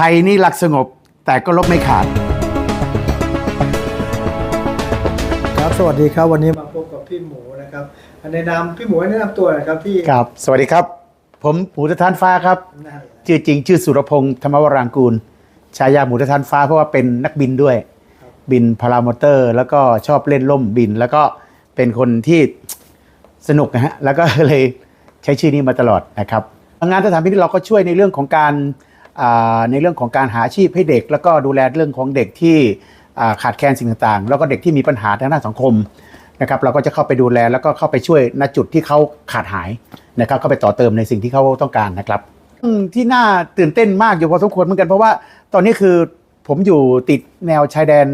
ทยนี่รักสงบแต่ก็ลบไม่ขาด ครับสวัสดีครับวันนี้มาพบกับพี่หมูนะครับในนามพี่หมูให้แนะนำตัวหนะครับพี่ครับ สวัสดีครับ ผมหมูตะทานฟ้าครับ นั่นแหละชื่อจริงชื่อสุรพงษ์ธรรมวรางกูลฉายาหมูตะทานฟ้าเพราะว่าเป็นนักบินด้วย บินพารามอเตอร์ แล้วก็ชอบเล่นล่มบิน แล้วก็เป็นคนที่สนุกนะฮะแล้วก็เลยใช้ชื่อนี้มาตลอดนะครับงานสถานพินิจเราก็ช่วยในเรื่องของการอ่า ในเรื่องของการหาอาชีพให้เด็ก แล้วก็ดูแลเรื่องของเด็กที่ขาดแคลนสิ่งต่างๆ แล้วก็เด็กที่มีปัญหาทางด้านสังคมนะครับเราก็จะเข้าไปดูแลแล้วก็เข้าไปช่วยณจุดที่เขาขาดหายนะครับเข้าไปต่อเติมในสิ่งที่เขาต้องการนะครับที่น่าตื่นเต้นมากอยู่พอสมควรเหมือนกันเพราะว่าตอนนี้คือผมอยู่ติดแนวชายแดน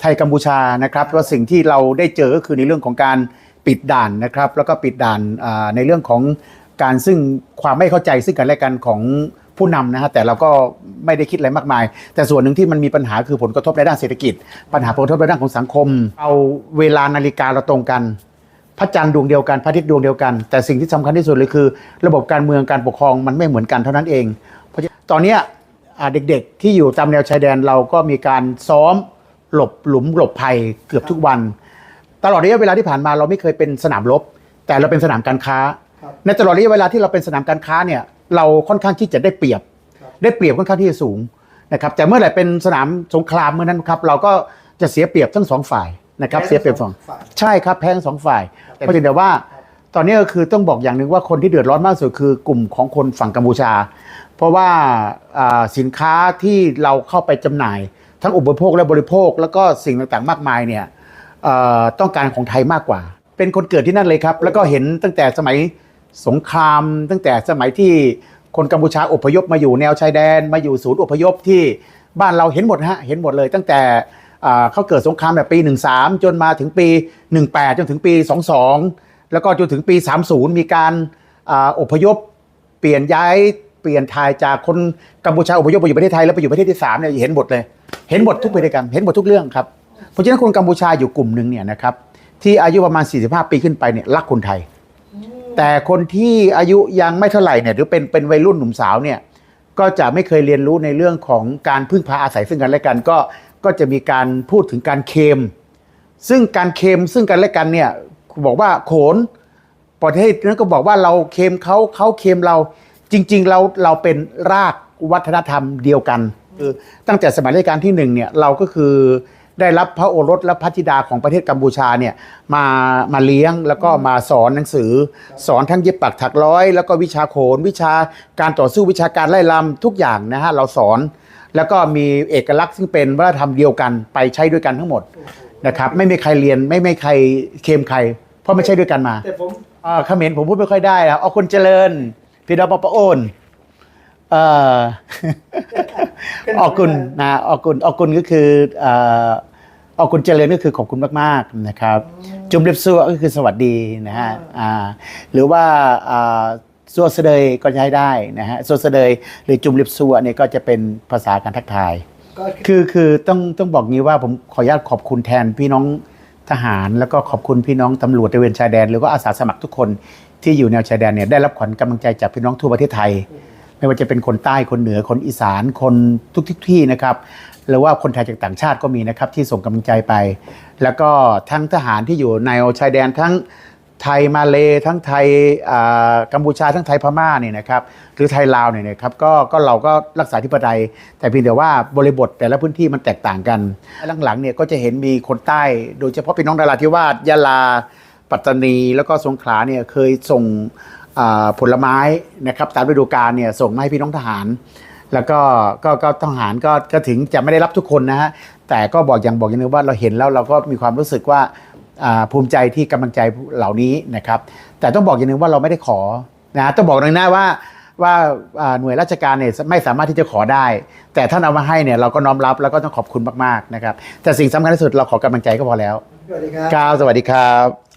ไทยกัมพูชานะครับว่าสิ่งที่เราได้เจอก็คือในเรื่องของการปิดด่านนะครับ แล้วก็ปิดด่านในเรื่องของการซึ่งความไม่เข้าใจซึ่งกันและกันของ ผู้นำนะฮะแต่เราก็ไม่ได้คิดอะไรมากมาย แต่ส่วนหนึ่งที่มันมีปัญหาคือผลกระทบในด้านเศรษฐกิจ ปัญหาผลกระทบในด้านของสังคม เอาเวลานาฬิกาเราตรงกัน พระจันทร์ดวงเดียวกันพระอาทิตย์ดวงเดียวกัน แต่สิ่งที่สำคัญที่สุดเลยคือ ระบบการเมืองการปกครองมันไม่เหมือนกันเท่านั้นเอง เพราะฉะนั้นตอนเนี้ยอ่าเด็กๆ ที่อยู่ตามแนวชายแดนเราก็มีการซ้อมหลบหลุมหลบภัยเกือบทุกวัน ตลอดระยะเวลาที่ผ่านมาเราไม่เคยเป็นสนามรบ แต่เราเป็นสนามการค้าครับในตลอดระยะเวลาที่เราเป็นสนามการค้าเนี่ย เราค่อนข้างที่จะได้เปรียบครับได้เปรียบค่อนข้าที่จะสูงนะครับแต่เมื่อไหร่เป็นสนามสงครามเมื่อนั้นครับเราก็จะเสียเปรียบทั้งสองฝ่ายนะครับเสียเปรียบสองฝ่ายใช่ครับแพ้ทั้งสองฝ่ายแต่ประเด็นแต่ว่า ตอนนี้ก็คือต้องบอกอย่างหนึ่งว่าคนที่เดือดร้อนมากที่สุดคือกลุ่มของคนฝั่งกัมพูชา เพราะว่าอ่าสินค้าที่เราเข้าไปจำหน่าย ทั้งอุปโภคและบริโภค แล้วก็สิ่งต่างๆ มากมายเนี่ยเอ่อต้องการของไทยมากกว่า เป็นคนเกิดที่นั่นเลยครับ แล้วก็เห็นตั้งแต่สมัย สงครามตั้งแต่สมัยที่คนกัมพูชาอพยพมาอยู่แนวชายแดน มาอยู่ศูนย์อพยพที่บ้านเราเห็นหมดฮะเห็นหมดเลย ตั้งแต่เขาเกิดสงครามแบบปี 13 จนมาถึงปี 18 จนถึงปี 22 แล้วก็จนถึงปี 30 มีการอพยพ เปลี่ยนย้ายเปลี่ยนทายจากคนกัมพูชาอพยพไปอยู่ประเทศไทยแล้วไปอยู่ประเทศที่สามเนี่ยเห็นหมดเลย เห็นหมดทุกพฤติกรรมเห็นหมดทุกเรื่องครับเพราะฉะนั้นคนกัมพูชาอยู่กลุ่มหนึ่งเนี่ยนะครับที่อายุประมาณ 45 ปีขึ้นไปเนี่ยรักคนไทย แต่คนที่อายุยังไม่เท่าไหร่เนี่ยหรือเป็นเป็นวัยรุ่นหนุ่มสาวเนี่ยก็จะไม่เคยเรียนรู้ในเรื่องของการพึ่งพาอาศัยซึ่งกันและกันก็ก็จะมีการพูดถึงการเคม ซึ่งการเคมซึ่งกันและกันเนี่ยบอกว่าโขนประเทศนั้นก็บอกว่าเราเคมเขาเขาเคมเราจริง ๆ เราเราเป็นรากวัฒนธรรมเดียวกันคือตั้งแต่สมัยรัชกาลที่หนึ่งเนี่ยเราก็คือ ได้รับพระโอรสและพระธิดาของประเทศกัมพูชาเนี่ยมามาเลี้ยงแล้วก็มาสอนหนังสือ สอนทั้งเย็บปักถักร้อย แล้วก็วิชาโขน วิชาการต่อสู้วิชาการไล่ลำทุกอย่างนะฮะเราสอน แล้วก็มีเอกลักษณ์ซึ่งเป็นวัฒนธรรมเดียวกันไปใช้ด้วยกันทั้งหมดนะครับไม่มีใครเรียนไม่มีใครเคมใคร เพราะไม่ใช่ด้วยกันมาแต่ผมอ่าเขมรผมพูดไม่ค่อยได้นะเอาคนเจริญพี่ดาวปะปะโอนเอ่อออกกุลนะออกกุลออกกุลก็คือเอ่อ ออกกุลเจริญก็คือขอบคุณมากๆนะครับจุมเรียบซัวก็คือสวัสดีนะฮะอ่าหรือว่าอ่าซัวเสดยก็ใช้ได้นะฮะซัวเสดยหรือจุมเรียบซัวเนี่ยก็จะเป็นภาษาการทักทาย ก็คือคือต้องต้องบอกงี้ว่าผมขออนุญาตขอบคุณแทนพี่น้องทหาร แล้วก็ขอบคุณพี่น้องตำรวจตระเวนชายแดน หรือว่าอาสาสมัครทุกคนที่อยู่แนวชายแดนเนี่ยได้รับขวัญกำลังใจจากพี่น้องทั่วประเทศไทย ไม่ว่าจะเป็นคนใต้คนเหนือคนอีสานคนทุกทที่นะครับหรือว่าคนไทยจากต่างชาติก็มีนะครับที่ส่งกำลังใจไป แล้วก็ทั้งทหารที่อยู่ในชายแดนทั้งไทยมาเลทั้งไทยกัมพูชาทั้งไทยพม่าเนี่ยนะครับหรือไทยลาวเนี่ยนะครับก็ก็เราก็รักษาธิปไตย แต่เพียงแต่ว่าบริบทแต่ละพื้นที่มันแตกต่างกันหลังๆเนี่ยก็จะเห็นมีคนใต้ โดยเฉพาะพี่น้องดาราธิวาสยะลา ปัตตานี แล้วก็สงขลาเนี่ยเคยส่ง ผลไม้นะครับตามฤดูกาลเนี่ยส่งมาให้พี่น้องทหาร แล้วก็ก็ก็ทหารก็ก็ถึงจะไม่ได้รับทุกคนนะฮะแต่ก็บอกอย่างบอกอย่างหนึงว่าเราเห็นแล้วเราก็มีความรู้สึกว่าอ่าภูมิใจที่กำลังใจเหล่านี้นะครับ แต่ต้องบอกอย่างหนึงว่าเราไม่ได้ขอนะต้องบอกหนึ่งนะว่าว่าอ่าหน่วยราชการเนี่ยไม่สามารถที่จะขอได้ แต่ท่านเอามาให้เนี่ยเราก็น้อมรับแล้วก็ต้องขอบคุณมากๆนะครับแต่สิ่งสำคัญที่สุดเราขอกำลังใจก็พอแล้วสวัสดีครับก้าวสวัสดีครับ